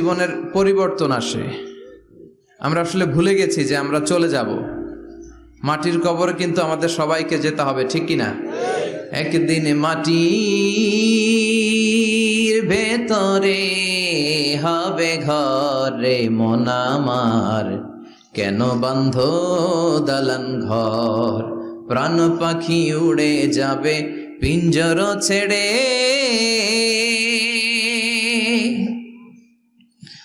জীবনের পরিবর্তন আসে। আমরা আসলে ভুলে গেছি যে আমরা চলে যাব। মাটির কবরে কিন্তু আমাদের সবাইকে যেতে হবে, ঠিক কি না একদিন মাটির ভেতরে হবে ঘরে মনামার কেন বন্ধ দালান ঘর? প্রাণ পাখি উড়ে যাবে, পিঞ্জর ছেড়ে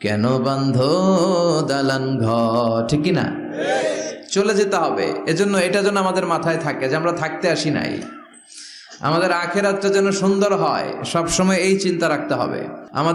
কেন বান্ধ দালান ঘর? ঠিক না চলে যেতে হবে। এজন্য এটা যেন আমাদের মাথায় থাকে যে আমরা থাকতে আসি নাই। আমাদের আখের আখেরাতটা যেন সুন্দর হয়। সবসময় এই চিন্তা রাখতে হবে। আমাদের